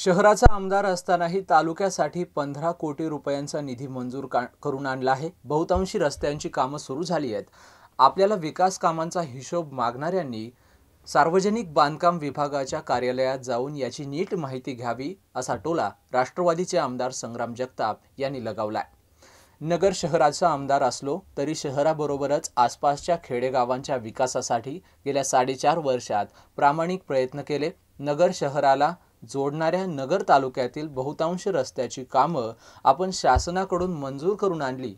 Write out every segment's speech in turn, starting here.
शहराचा आमदार असतानाही तालुक्यासाठी पंधरा कोटी रुपयांचा निधी मंजूर का करून आणला आहे. बहुतांशी रस्त्यांची कामं सुरू झाली आहेत. आपल्याला विकास कामांचा हिशोब मागणाऱ्यांनी सार्वजनिक बांधकाम विभागाच्या कार्यालयात जाऊन याची नीट माहिती घ्यावी असा टोला राष्ट्रवादीचे आमदार संग्राम जगताप यांनी लगावलाय. नगर शहराचा आमदार असलो तरी शहराबरोबरच आसपासच्या खेडेगावांच्या विकासासाठी गेल्या साडेचार वर्षात प्रामाणिक प्रयत्न केले. नगर शहराला जोडणाऱ्या नगर तालुक्यातील बहुतांश रस्त्याची कामं आपण शासनाकडून मंजूर करून आणली.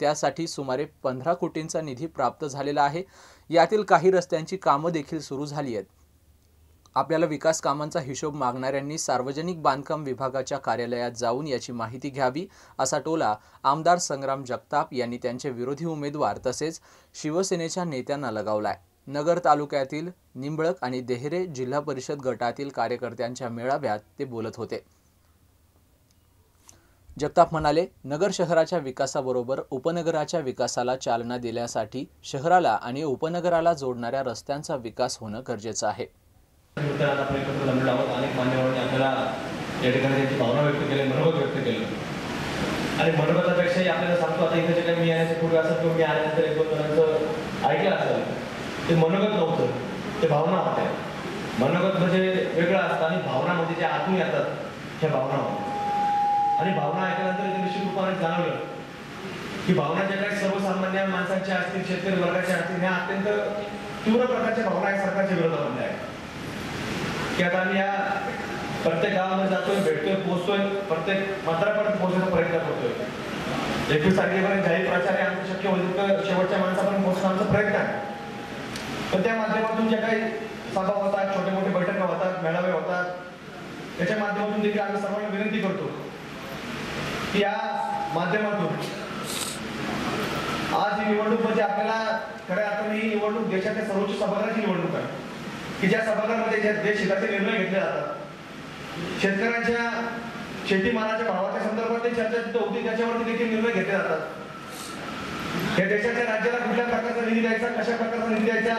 त्यासाठी सुमारे पंधरा कोटींचा निधी प्राप्त झालेला आहे. यातील काही रस्त्यांची कामं देखील सुरू झाली आहेत. आपल्याला विकास कामांचा हिशोब मागणाऱ्यांनी सार्वजनिक बांधकाम विभागाच्या कार्यालयात जाऊन याची माहिती घ्यावी असा टोला आमदार संग्राम जगताप यांनी त्यांचे विरोधी उमेदवार तसेच शिवसेनेच्या नेत्यांना लगावलाय. नगर तालुक्यातील निंबळक आणि देहरे जिल्हा परिषद गटातील कार्यकर्त्यांच्या मेळाव्यात ते बोलत होते. जगताप म्हणाले नगर शहराच्या विकासाबरोबर उपनगराच्या विकासाला चालना देण्यासाठी शहराला आणि उपनगराला जोडणाऱ्या रस्त्यांचा विकास होणं गरजेचं आहे. या ठिकाणी त्यांची भावना व्यक्त केली मनोगत व्यक्त केलं. आणि मनोगतापेक्षाही आपल्याला सांगतो आता इथे जे काही मी येण्याच्या पूर्वी असं मी आल्यानंतर एक दोन जणांचं ऐकलं असेल ते मनोगत नव्हतं ते भावना होत्या. मनोगत म्हणजे वेगळं असतं आणि भावना म्हणजे जे आतून येतात ह्या भावना होत्या. आणि भावना ऐकल्यानंतर निश्चित रूपाने जाणवलं. की भावना ज्या काही सर्वसामान्य माणसांच्या असतील शेतकरी वर्गाच्या असतील ह्या अत्यंत तीव्र प्रकारच्या भावना या सरकारच्या विरोधामध्ये आहेत. की आता आम्ही या प्रत्येक गावामध्ये जातोय भेटतोय पोहोचतोय प्रत्येक मंत्रापर्यंत पोहोचण्याचा प्रयत्न करतोय. एकवीस तारखेपर्यंत जाहीर प्रचार आहे आमचं शक्य होईल तर शेवटच्या माणसापर्यंत पोहोचणं आमचा प्रयत्न आहे. तर त्या माध्यमातून ज्या काही सभा होतात छोटे मोठे बैठका होतात मेळावे होतात त्याच्या माध्यमातून देखील आम्ही सर्वांना विनंती करतो की या माध्यमातून आज ही निवडणूक म्हणजे आपल्याला खऱ्या अर्थाने ही निवडणूक देशाच्या सर्वोच्च सभागृहाची निवडणूक आहे. की ज्या सभागृहामध्ये ज्या देश हिताचे निर्णय घेतले जातात शेतकऱ्यांच्या शेतीमालाच्या भावाच्या संदर्भात ते चर्चा तिथे होती त्याच्यावरती देखील निर्णय घेतले जातात. या देशाच्या राज्याला कुठल्या प्रकारचा निधी द्यायचा कशा प्रकारचा निधी द्यायचा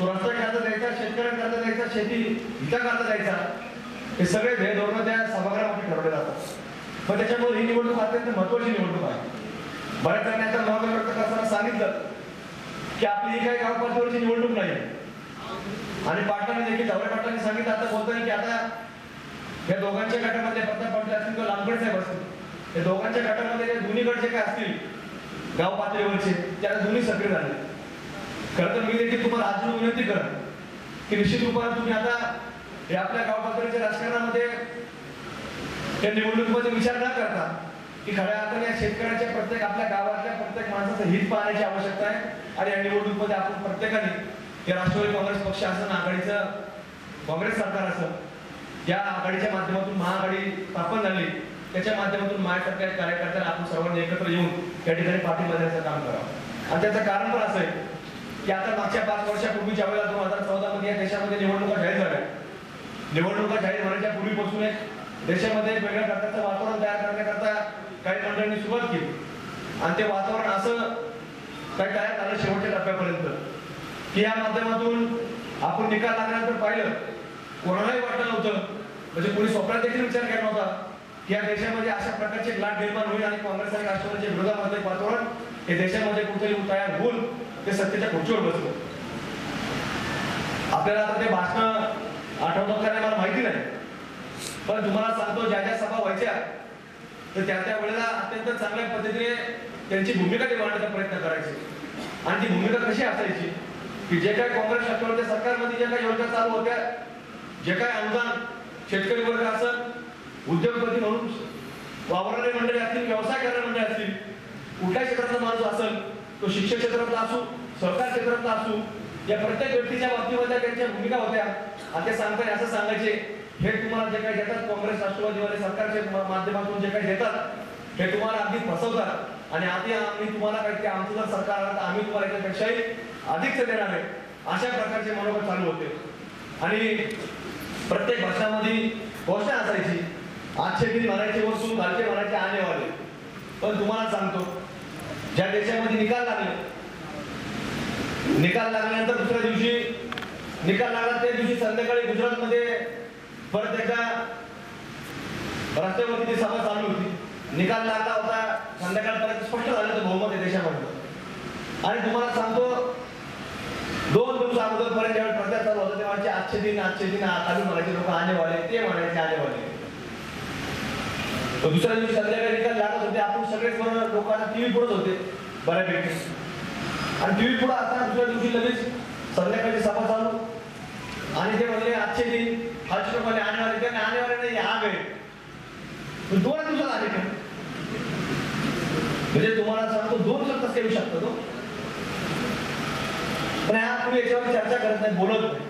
तो रस्त्याकरता द्यायचा शेतकऱ्यांकरता द्यायचा शेती हिताकरता द्यायचा हे सगळे भेद धोरण त्या सभागृहामध्ये ठरवले जातात. पण त्याच्यामुळे ही निवडणूक अत्यंत महत्वाची निवडणूक आहे. बऱ्याच जणांनी आता मत करताना सांगितलं की आपली ही काही गाव पातळीवरची निवडणूक नाही आणि पाटलांनी देखील जावळे पाटलांनी सांगितलं आता बोलताना की आता या दोघांच्या गटामध्ये प्रताप पाटील असतील किंवा लांबगड साहेब असतील. या दोघांच्या गटामध्ये जे दोन्ही गट जे काय असतील गाव पातळीवरचे त्याला दोन्ही सक्रिय झाले. खरं तर मी देखील तुम्हाला अजून विनंती करत की निश्चित रूपाने तुम्ही आता या आपल्या गाव पातळीच्या राजकारणामध्ये या निवडणुकीमध्ये विचार न करता की खऱ्या अर्थाने या शेतकऱ्याच्या प्रत्येक आपल्या गावातल्या प्रत्येक माणसाचं हित पाहण्याची आवश्यकता आहे आणि या निवडणुकीमध्ये आपण प्रत्येकाने या राष्ट्रवादी काँग्रेस पक्ष असं आघाडीचं काँग्रेस सरकार असं या आघाडीच्या माध्यमातून महाआघाडी स्थापन झाली त्याच्या माध्यमातून माझ्यासारख्या कार्यकर्त्यांना आपण सर्वांनी एकत्र येऊन या ठिकाणी पाठिंबा देण्याचं काम करावं. आणि त्याचं कारण पण असं आहे की आता मागच्या पाच वर्षापूर्वी ज्या वेळेला दोन हजार चौदा मध्ये या देशामध्ये निवडणुका जाहीर झाल्या निवडणुका जाहीर होण्याच्या पूर्वीपासून एक देशामध्ये वेगळ्या प्रकारचं वातावरण तयार करण्याकरता काही मंडळांनी सुरुवात केली. आणि ते वातावरण असं काही तयार झालं शेवटच्या टप्प्यापर्यंत की या माध्यमातून आपण निकाल लागल्यानंतर पाहिलं कोणालाही वाटलं नव्हतं. म्हणजे कोणी स्वप्नात देखील विचार केला नव्हता की या देशामध्ये अशा प्रकारचे लाट निर्माण होईल आणि काँग्रेस आणि राष्ट्रवादीच्या विरोधामध्ये वातावरण हे देशामध्ये कुठेतरी तयार होईल. ते सत्तेच्या खुर्चीवर बसलो. आपल्याला आता ते भाषण आठवतात का नाही मला माहिती नाही. पण तुम्हाला सांगतो ज्या ज्या सभा व्हायच्या तर त्या त्या वेळेला अत्यंत चांगल्या पद्धतीने त्यांची भूमिका ते प्रयत्न करायचे. आणि ती भूमिका कशी असायची? की जे काही काँग्रेस राष्ट्रवादी सरकारमध्ये ज्या काही योजना चालू होत्या जे काही अनुदान शेतकरी वर्ग असेल उद्योगपती म्हणून वावरणारे मंडळी असतील व्यवसाय करणारे मंडळी असतील कुठल्या क्षेत्रातला माणूस असेल तो शिक्षण क्षेत्रातला असू सहकार क्षेत्रातला असू या प्रत्येक व्यक्तीच्या बाबतीमध्ये त्यांच्या भूमिका होत्या. आणि ते सांगताय असं सांगायचे हे तुम्हाला जे काही देतात काँग्रेस राष्ट्रवादीवाले सरकारच्या माध्यमातून जे काही देतात हे तुम्हाला अगदी फसवतात. आणि आधी आम्ही तुम्हाला काही आमचं जर सरकार आलं तर आम्ही तुम्हाला याच्यापेक्षाही अधिकच देणार आहे. अशा प्रकारचे मनोगत चालू होते. आणि प्रत्येक भाषामध्ये घोषणा असायची. आजचे दिन म्हणायचे वस्तू कालचे म्हणायचे आणेवाले पण तुम्हाला सांगतो ज्या देशामध्ये निकाल लागले. निकाल लागल्यानंतर दुसऱ्या दिवशी निकाल लागला त्या दिवशी संध्याकाळी गुजरातमध्ये परत एकदा रस्त्यावरती ती सभा चालू होती. निकाल लागला होता. संध्याकाळपर्यंत स्पष्ट झालं होतं बहुमत आहे देशामधलं आणि तुम्हाला सांगतो दोन दिवस अगोदरपर्यंत ज्यावेळी प्रचार चालू होता तेव्हा आजचे दिन आजचे दिन खाली म्हणायचे लोक आणे वाले ते म्हणायचे आणे वाले दुसऱ्या दिवशी संध्याकाळी निकाल लागत होते. आपण सगळेच बरोबर लोकांना टीव्ही पुढत होते बऱ्यापैकी. आणि टीव्ही पुढे आता दुसऱ्या दिवशी लगेच संध्याकाळची सभा चालू. आणि ते म्हणले आजचे दिन आजचे लोक म्हणे आणे त्यांनी त्याने नाही आ गए दोन दिवसात आले का? म्हणजे तुम्हाला सांगतो दोन दिवसात कसं येऊ शकतो तो? पण ह्या पुढे याच्यावर चर्चा करत नाही बोलत नाही.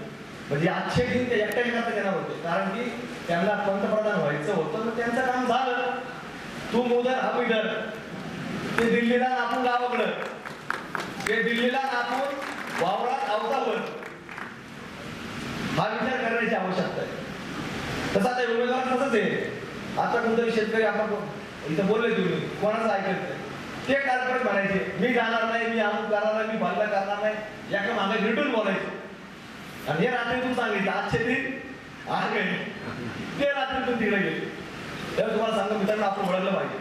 म्हणजे आजचे दिन ते एकट्या करता करणार होते. कारण की त्यांना पंतप्रधान व्हायचं होतं तर त्यांचं काम झालं. तू मोदर हा बिडर ते दिल्लीला आपण गावाकडं. ते दिल्लीला आपण वावरात अवतावर हा विचार करण्याची आवश्यकता आहे. तसं आता उमेदवार तसंच आहे. आता कोणतरी शेतकरी आपण इथं बोलले तुम्ही कोणाचं ऐकत नाही. ते कार्पोरेट म्हणायचे मी जाणार नाही मी अमुक करणार नाही मी भरला करणार नाही. याकडे मागे रिटून बोलायचे. आणि हे रात्रीतून सांगितलं आजचे दिन आहे ते रात्रीतून तिकडे गेले. तर तुम्हाला सांगतो मित्रांनो आपण ओळखलं पाहिजे.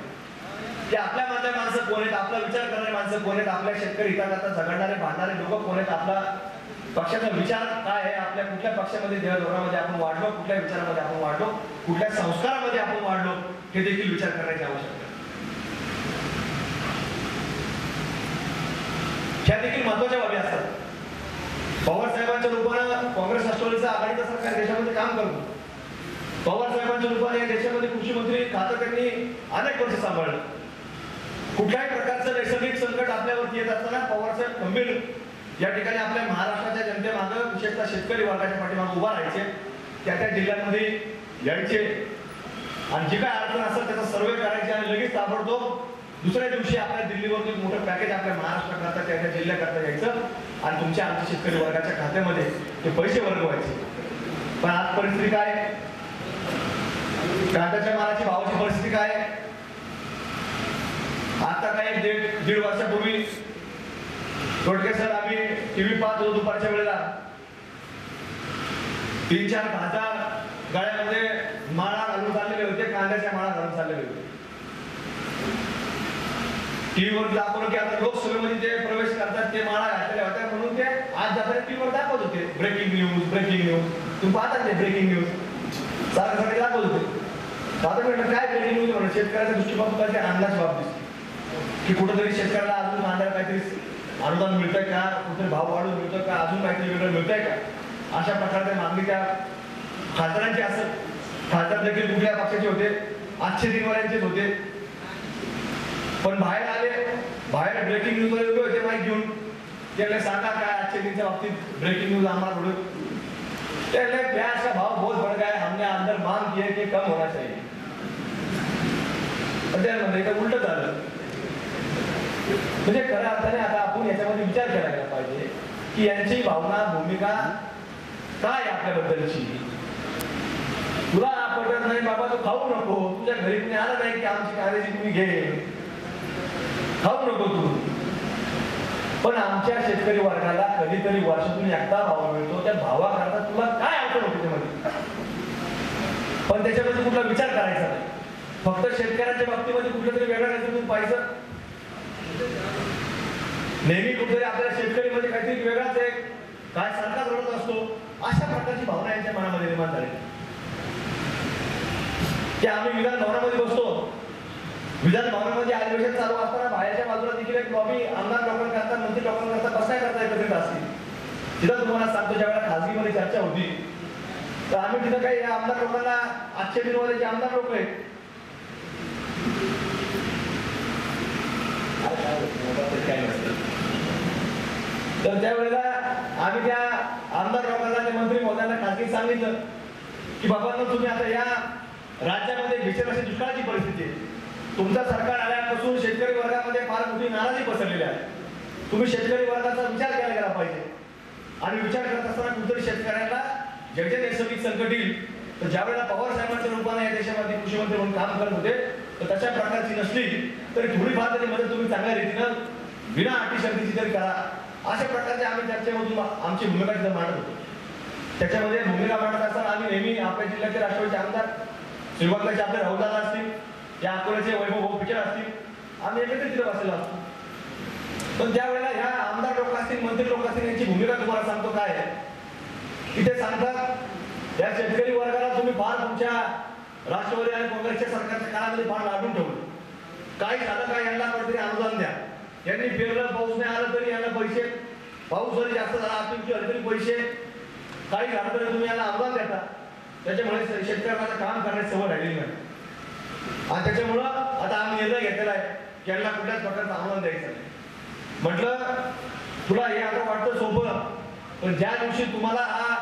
की आपल्या मधल्या माणसं कोण आहेत आपला विचार करणारे माणसं कोण आहेत आपल्या शेतकरी हिताकरता झगडणारे भांडणारे लोक कोण आहेत आपला पक्षाचा विचार काय आहे आपल्या कुठल्या पक्षामध्ये देवधोरणामध्ये आपण वाढलो कुठल्या विचारामध्ये आपण वाढलो कुठल्या संस्कारामध्ये आपण वाढलो हे देखील विचार करण्याची आवश्यकता ह्या देखील महत्त्वाच्या बाबी असतात. पवार साहेबांच्या रूपानं काँग्रेस राष्ट्रवादीचं आघाडीचं सरकार देशामध्ये काम करतो पवार साहेबांच्या रूपाने या देशामध्ये कृषी मंत्री खातं त्यांनी अनेक वर्ष सांभाळलं. कुठल्याही प्रकारचं नैसर्गिक संकट आपल्यावरती येत असताना पवारसाहेब गंभीर या ठिकाणी आपल्या महाराष्ट्राच्या जनतेमागं विशेषतः शेतकरी वर्गाच्या पाठीमागं उभा राहायचे त्या त्या जिल्ह्यांमध्ये यायचे. आणि जी काय अडचण असेल त्याचा सर्वे करायचे आणि लगेच ताबडतोब दुसऱ्या दिवशी आपल्या दिल्लीवरून एक मोठं पॅकेज आपल्या महाराष्ट्राकरता त्या त्या जिल्ह्याकरता यायचं. आणि तुमच्या आमच्या शेतकरी वर्गाच्या खात्यामध्ये ते पैसे वर्ग व्हायचे पण आज परिस्थिती काय? कांद्याच्या मालाची भावाची परिस्थिती काय? आता काय दीड दीड वर्षापूर्वी तोडके सर आम्ही टीव्ही पाहत होतो दुपारच्या वेळेला. तीन चार हजार गाळ्यामध्ये माळा घालून चाललेले होते कांद्याच्या माळा घालून चाललेले होते. टीव्हीवर दाखवलं की आता लोकसभेमध्ये जे प्रवेश करतात ते माळा घातलेल्या होत्या. म्हणून ते आज जाताना टीव्हीवर दाखवत होते. ब्रेकिंग न्यूज ब्रेकिंग न्यूज तुम्ही पाहतात ते ब्रेकिंग न्यूज सारखं सारखं दाखवत होते. आता म्हटलं काय ब्रेकिंग न्यूज म्हणून शेतकऱ्याच्या दृष्टीपासून काय ते अंदाज बाब दिसते. की कुठंतरी शेतकऱ्याला अजून कांद्याला काहीतरी अनुदान मिळतंय का? कुठे भाव वाढून मिळतोय का? अजून काहीतरी वेगळं मिळतंय का? अशा प्रकारच्या मागणी त्या खासदारांची असत. खासदार देखील कुठल्या पक्षाचे होते? आजचे दिनवाऱ्यांचेच होते. पण बाहेर आले बाहेर ब्रेकिंग न्यूजमध्ये उभे होते माहीत घेऊन त्याला सांगा काय आजच्या दिनच्या बाबतीत ब्रेकिंग न्यूज आम्हाला थोडं त्याला प्याज का भाव बहुत बढ़ गया है हमने अंदर मांग की है कि कम होना चाहिए. पण त्याला म्हणलं उलट झालं. म्हणजे खऱ्या अर्थाने आता आपण याच्यामध्ये विचार करायला पाहिजे की यांची भावना भूमिका काय आहे आपल्याबद्दलची? तुला पटत नाही बाबा तू खाऊ नको. तुझ्या घरी कुणी आलं नाही की आमची काळजी तुम्ही घे खाऊ नको तू. पण आमच्या शेतकरी वर्गाला कधीतरी वर्षातून एकदा भाव मिळतो. त्या भावाकरता तुला काय अडचण होती त्यामध्ये? पण त्याच्यामध्ये कुठला विचार करायचा नाही. फक्त शेतकऱ्यांच्या बाबतीमध्ये कुठलं तरी वेगळं काहीतरी तुम्ही पाहिजे. नेहमी कुठेतरी आपल्या शेतकरीमध्ये काहीतरी वेगळाच आहे. काय सरकार रडत असतो. अशा प्रकारची भावना यांच्या मनामध्ये निर्माण झाली. की आम्ही विधान भवनामध्ये बसतो. विधान भवनमध्ये अधिवेशन चालू असताना बाहेरच्या बाजूला देखील एक लॉबी आमदार लोकांकरता मंत्री लोकांकरता बसण्याकरता एकत्रित असते तिथं तुम्हाला सांगतो ज्यावेळेला खासगीमध्ये चर्चा होती तर आम्ही तिथं काही आमदार लोकांना आजच्या दिनवाले जे आमदार लोक आहेत काय तर त्यावेळेला आम्ही त्या आमदार लोकांना ते मंत्री महोदयांना खासगी सांगितलं की बाबांना तुम्ही आता या राज्यामध्ये भीषण अशी दुष्काळाची परिस्थिती आहे. तुमचं सरकार आल्यापासून शेतकरी वर्गामध्ये फार मोठी नाराजी पसरलेली आहे. तुम्ही शेतकरी वर्गाचा विचार केला गेला पाहिजे. आणि विचार करत असताना कुठेतरी शेतकऱ्यांना जे जे नैसर्गिक संकट येईल तर ज्यावेळेला पवार साहेबांच्या रूपाने या देशामध्ये कृषीमंत्री म्हणून काम करत होते तर तशा प्रकारची नसली तरी थोडीफार तरी मदत तुम्ही चांगल्या रीतीनं विना अटी शर्तीची तरी करा. अशा प्रकारचे आम्ही चर्चेमधून आमची भूमिका तिथं मांडत होतो. त्याच्यामध्ये भूमिका मांडत असताना आम्ही नेहमी आपल्या जिल्ह्याचे राष्ट्रवादीचे आमदार श्रीगोंद्याचे आपले राहुलदादा असतील या अकोल्याचे वैभव भाऊ पिचर असतील. आम्ही एकत्रित तिथे बसलेलो असतो. पण त्यावेळेला ह्या आमदार लोक असतील मंत्री लोक असतील यांची भूमिका तुम्हाला सांगतो काय आहे? सांगतात या शेतकरी वर्गाला तुम्ही फार तुमच्या राष्ट्रवादी आणि काँग्रेसच्या सरकारच्या काळामध्ये फार लाडून ठेवले. काही झालं काय यांना कुठेतरी अनुदान द्या. यांनी पेरलं पाऊस नाही आला तरी यांना पैसे. पाऊस जरी जास्त झाला तुमची आली तरी पैसे. काही झालं तरी तुम्ही यांना अनुदान देता. त्याच्यामुळे शेतकऱ्यांना काम करण्याची सवय राहिली नाही. आणि त्याच्यामुळं आता आम्ही निर्णय घेतलेला आहे की यांना कुठल्याच प्रकारचं आव्हान द्यायचं नाही. म्हटलं तुला हे आता वाटतं सोपं पण ज्या दिवशी तुम्हाला हा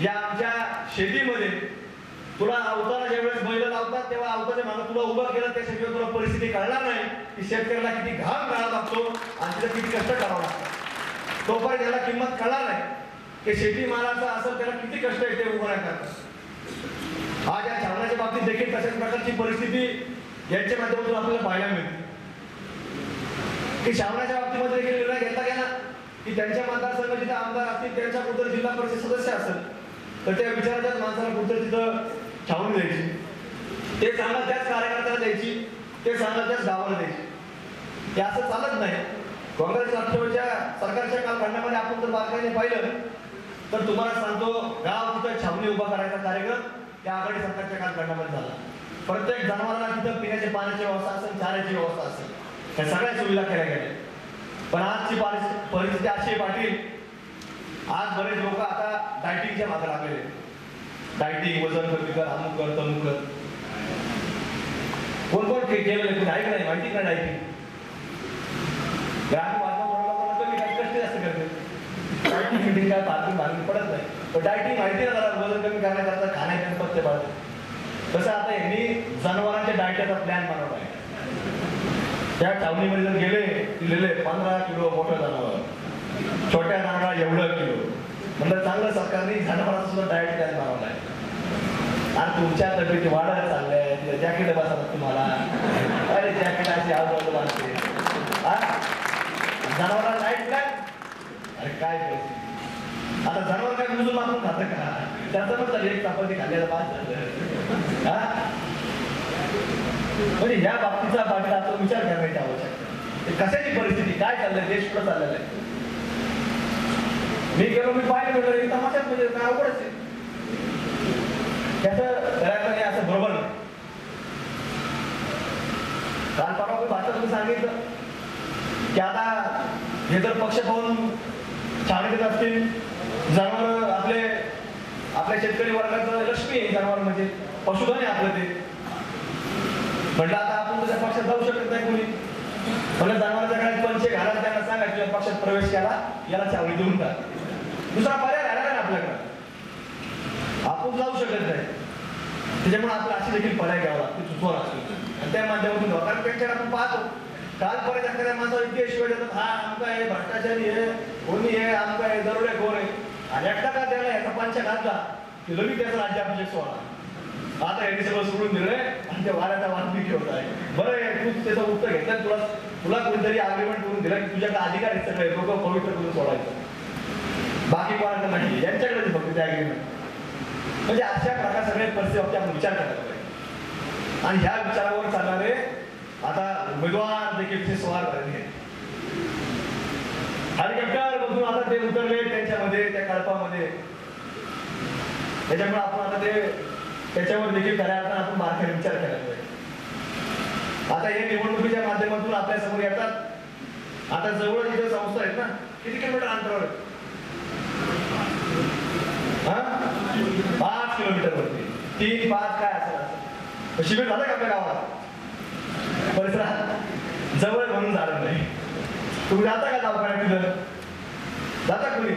या आमच्या शेतीमध्ये तुला अवतारा ज्या वेळेस बैल लावतात तेव्हा अवताच्या मागे तुला उभं केलं शेतीवर तुला परिस्थिती कळणार नाही. की शेतकऱ्याला किती घाम करावा लागतो आणि तिला किती कष्ट करावं लागतं तोपर्यंत त्याला किंमत कळणार नाही. की शेती मालाचा असं त्याला किती कष्ट येते उभं नाही करतात आज या छावण्याच्या बाबतीत देखील तशाच प्रकारची परिस्थिती यांच्या माध्यमातून आपल्याला पाहायला मिळते. की श्रावणाच्या बाबतीमध्ये देखील निर्णय घेतला गेला की त्यांच्या मतदारसंघ जिथे आमदार असतील त्यांच्या कुठं जिल्हा परिषद सदस्य असेल तर त्या विचाराच्याच माणसाला कुठं तिथं छावून द्यायची. ते सांगा त्याच कार्यकर्त्याला द्यायची ते सांगा त्याच गावाला द्यायची. ते असं चालत नाही. काँग्रेस राष्ट्रवादीच्या सरकारच्या कालखंडामध्ये आपण जर बारकाईने पाहिलं तर तुम्हाला सांगतो गाव तिथं छावणी उभा करायचा कार्यक्रम त्या आघाडी सरकारच्या कालखंडामध्ये झाला. प्रत्येक जनावरांना तिथं पिण्याच्या पाण्याची व्यवस्था असेल चाऱ्याची व्यवस्था असेल. त्या सगळ्या सुविधा केल्या गेल्या. पण आजची परिस्थिती परिस्थिती अशी आहे पाटील आज बरेच लोक आता डायटिंगच्या मागे लागलेले डायटिंग वजन कमी कर अमुक कर तमुक कर. कोण कोण केलेलं तुम्ही ऐक नाही? माहिती का डायटिंग? ग्रामीण वातावरण कमी काय कष्ट जास्त करते डायटिंग फिटिंग काय पार्किंग मार्किंग पडत नाही. डायटिंग माहिती ना जरा वजन कमी करण्याकरता खाण्याचे पत्ते पाळते तसं आता यांनी जनावरांच्या डायटाचा प्लॅन बनवला आहे. त्या छावणीमध्ये जर गेले दिलेले पंधरा किलो मोठं जनावर छोट्या जनावराला एवढं किलो म्हणजे चांगलं सरकारने जनावरांचा सुद्धा डायट प्लॅन बनवला आहे. आणि तुमच्या तब्येती वाढायला चालल्या जॅकेट बसतात तुम्हाला. अरे जॅकेट अशी आजूबाजूला असते जनावरांना डायट काय प्लॅन अरे काय आता जनावर काय मुजून मागून खातं का त्याचं पण चालेल, एक चपाती खाल्ल्याला बाद झालं. हा? म्हणजे ह्या बाबतीचा बाबीला आपण विचार करण्याची आवश्यक कशाची परिस्थिती? काय चाललंय? देश कुठं चाललेला आहे? मी गेलो मी पाहिलं म्हटलं एक तमाशात म्हणजे काय अवघडच आहे त्याचं करायचं असं बरोबर नाही. काल परवा मी भाषणातून सांगितलं की आता हे जर पक्ष पाहून छावणीत असतील जनावर आपले आपल्या शेतकरी वर्गाचं लक्ष्मी आहे जनावर म्हणजे पशुधन आहे आपलं ते. म्हटलं आता आपण तुझ्या पक्षात जाऊ शकत नाही कोणी. म्हणजे जनावरांच्या काळात पंचे घाला त्यांना सांगा तुझ्या पक्षात प्रवेश केला याला चावडी देऊन टाक. दुसरा पर्याय राहिला नाही आपल्याकडे. आपण जाऊ शकत नाही. त्याच्यामुळे आपला अशी देखील पर्याय घ्यावा लागतो सुचवा लागतो. आणि त्या माध्यमातून जाऊ कारण त्यांच्याकडे आपण पाहतो. काल परत एखाद्या माणसाला इतके शिवाय देतात हा आमका आहे भ्रष्टाचारी आहे कोणी आहे आमका आहे दरोडे कोण आहे. आणि एकटा का त्याला याचा पंच घातला की लगेच त्याचा राज्याभिषेक सोहळा. आता यांनी सगळं सोडून दिलंय आणि त्या वाऱ्याचा वाद ठेवत आहे बरं आहे तू त्याचं उत्तर घेतलं तुला तुला कोणतरी आग्रीमेंट करून दिला की तुझ्याकडे अधिकार आहे सगळे लोक पवित्र करून सोडायचं. बाकी कोणाकडे नाही यांच्याकडे फक्त ते अग्रीमेंट म्हणजे अशा प्रकार सगळे परिस्थिती आपण विचार करायला पाहिजे आणि ह्या विचारावर चालणारे आता उमेदवार देखील ते सवार झालेले आहेत हेलिकॉप्टर मधून आता ते उतरले त्यांच्यामध्ये त्या कळपामध्ये. त्याच्यामुळे आपण आता ते त्याच्यावर देखील खऱ्या अर्थानं आपण बारकाईने विचार करायला पाहिजे. आता हे निवडणुकीच्या माध्यमातून आपल्यासमोर येतात. आता जवळ इथे संस्था आहेत ना. किती किलोमीटर अंतरावर पाच किलोमीटर वरती तीन पाच काय असेल असं. शिबिर झालं का आपल्या गावात परिसरात? जवळ म्हणून झालं नाही. तुम्ही जाता का दवाखान्यात तिथं? जाता कुणी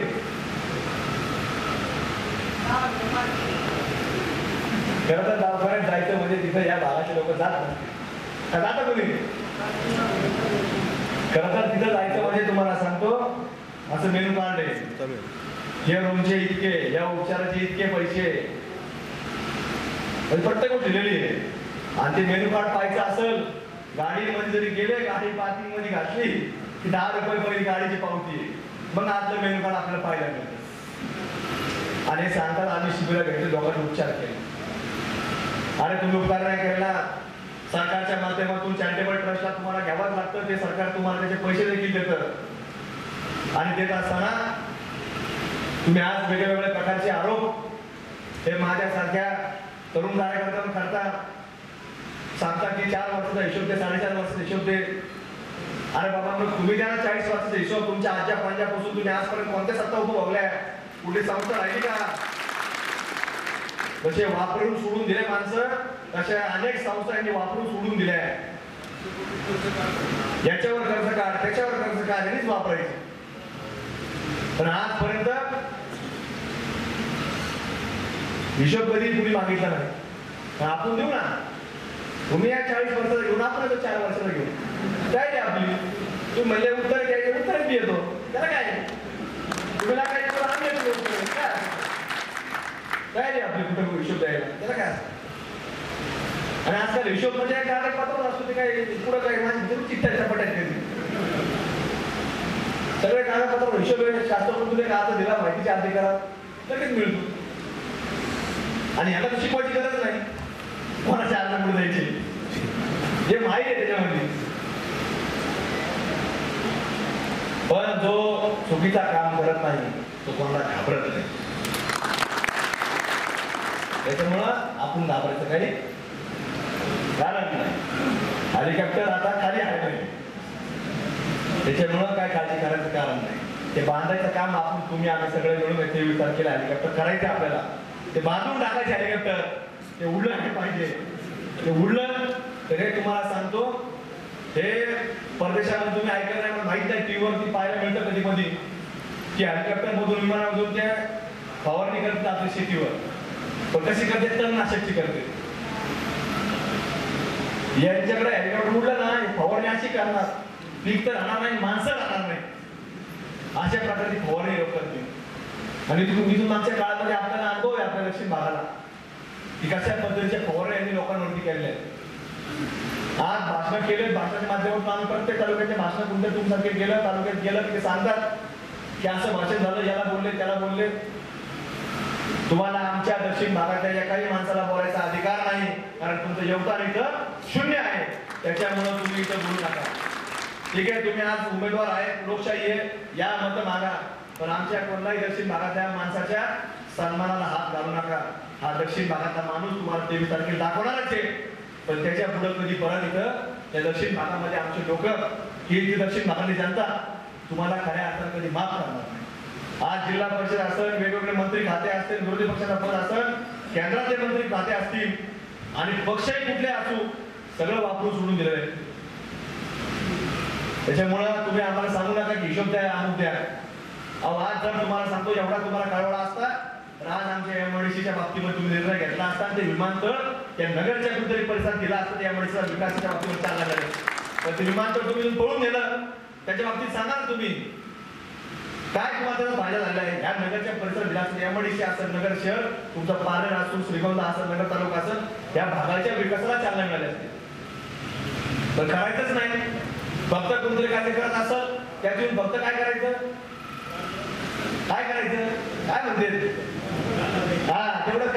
खरं तर दवाखान्यात जायचं म्हणजे तिथं या भागाचे लोक जात नसतील. जाता कुणी खरं तर तिथं जायचं म्हणजे तुम्हाला सांगतो असं मेनू कार्ड आहे. या रूमचे इतके या उपचाराचे इतके पैसे. म्हणजे प्रत्येक गोष्ट दिलेली आहे. आणि ते मेनू कार्ड पाहायचं असेल गाडीमध्ये जरी गेले गाडी पार्किंगमध्ये घातली की दहा रुपये पहिली गाडीची पावती आहे. मग आजलं मेनू कार्ड आपल्याला पाहायला मिळतं. आणि सांगतात आम्ही शिबिरा घेतले लोकांनी उपचार केले. अरे तुम्ही उपकार नाही केला. सरकारच्या माध्यमातून चॅरिटेबल ट्रस्टला तुम्हाला घ्यावंच लागतं. ते सरकार तुम्हाला त्याचे पैसे देखील देतं. आणि देत असताना तुम्ही आज वेगळ्या वेगळ्या प्रकारचे आरोप हे माझ्यासारख्या तरुण कार्यकर्त्यांना करता. सांगता की चार वर्षाचा हिशोब दे साडेचार वर्षाचा हिशोब दे. अरे बाबा मग तुम्ही द्या ना चाळीस वर्षाचा हिशोब तुमच्या आजच्या पंजाबपासून तुम्ही आजपर्यंत कोणत्या सत्ता उपभोगल्या कुठली संस्था राहिली का? जसे वापरून सोडून दिले माणसं. तशा अनेक संस्था यांनी वापरून सोडून दिल्या याच्यावर कर्ज काढ त्याच्यावर कर्ज काढ यांनीच वापरायचे. पण आजपर्यंत हिशोब कधी तुम्ही मागितला नाही. आपण देऊ ना. तुम्ही या चाळीस वर्षाचा घेऊन आपण चार वर्षाचा घेऊ. काय नाही आपली. तुम्ही म्हणजे उत्तर घ्यायचे उत्तर मी येतो. त्याला काय? तुम्ही ना काय येतो आम्ही येतो काय काय नाही आपली कुठं हिशोब द्यायला. त्याला काय? आणि आजकाल हिशोब म्हणजे काय? पात्र असतो ते काय? पुढं काय? माझी जरूर चित्ताच्या चपट्यात कधी सगळे कागदपत्र हिशोब आहे. शास्त्र तुला कागद दिला माहितीच्या करा. लगेच मिळतो. आणि ह्याला तर शिकवायची गरज नाही. कोणाच्या अर्धा जायची? जे माहिती आहे त्याच्यामध्ये. पण जो चुकीचा काम करत नाही तो कोणाला घाबरत नाही. त्याच्यामुळं आपण घाबरायचं काही कारण नाही. हेलिकॉप्टर आता खाली आहे त्याच्यामुळं काय काळजी करायचं कारण नाही. ते बांधायचं काम आपण तुम्ही आम्ही सगळे मिळून तेवीस तारखेला हेलिकॉप्टर करायचं आपल्याला. ते बांधून टाकायचे हेलिकॉप्टर. ते उडलं नाही पाहिजे. ते उडलं तर हे तुम्हाला सांगतो हे परदेशात तुम्ही ऐकलं नाही माहीत नाही टीव्हीवरती पाहायला मिळतं कधी कधी. की हेलिकॉप्टर मधून विमानामधून ते फवारणी करतात आपल्या शेतीवर पण कशी करते तणनाशकची करते यांच्याकडे हेलिकॉप्टर उडलं ना फवारणी अशी करणार. पीक तर राहणार नाही माणसं राहणार नाही. अशा प्रकारची फवारणी लोक करते आणि तिथून तिथून मागच्या काळामध्ये आपल्याला अनुभव आहे आपल्या दक्षिण भागाला. की कशा पद्धतीच्या फवारणी यांनी लोकांवरती केलेल्या आहेत. आज भाषण केले भाषणाच्या माध्यमातून आम्ही प्रत्येक तालुक्याचे भाषण तुमच्या तुमसारखे गेलं तालुक्यात गेलं की ते सांगतात की असं भाषण झालं याला बोलले त्याला बोलले. तुम्हाला आमच्या दक्षिण भागातल्या काही माणसाला बोलायचा अधिकार नाही कारण तुमचं योगदान इथं शून्य आहे. त्याच्यामुळं तुम्ही इथं बोलू नका. ठीक आहे तुम्ही आज उमेदवार आहे लोकशाही आहे या मत मागा. पण आमच्या कोणत्याही दक्षिण भागातल्या माणसाच्या सन्मानाला हात घालू नका. हा दक्षिण भागातला माणूस तुम्हाला तेवीस तारखेला दाखवणारच आहे. पण त्याच्या पुढं कधी परत इथं त्या दक्षिण भागामध्ये आमचे लोक ही जी दक्षिण भागातली जनता तुम्हाला खऱ्या अर्थानं कधी माफ करणार नाही. आज जिल्हा परिषद असेल वेगवेगळे मंत्री खाते असतील विरोधी पक्षाचा पद असेल केंद्रातले मंत्री खाते असतील आणि पक्षही कुठले असू सगळं वापरून सोडून दिलेलं आहे. त्याच्यामुळं तुम्ही आम्हाला सांगू नका की हिशोब द्या आणून द्या. अहो आज जर तुम्हाला सांगतो एवढा तुम्हाला कळवला असता तर आज आमच्या एमआयडीसीच्या बाबतीमध्ये तुम्ही निर्णय घेतला असता ते विमानतळ त्या नगरच्या कुठेतरी परिसरात दिला असता त्या एमआयडीसीचा विकासाच्या बाबतीवर चालला गेला. तर ते विमानतळ तुम्ही पळून नेलं. त्याच्या बाबतीत सांगा तुम्ही. काय तुम्हाला त्याचा फायदा झाला आहे? या नगरच्या परिसर दिला असेल यामुळे असं नगर शहर तुमचा पारनेर असून श्रीगोंदा असेल नगर तालुका असेल या भागाच्या विकासाला चालना मिळाली असते. तर करायचंच नाही. फक्त कोणतरी कार्य करत असेल त्यातून भक्त फक्त काय करायचं? काय करायचं? काय म्हणते? हा तेवढं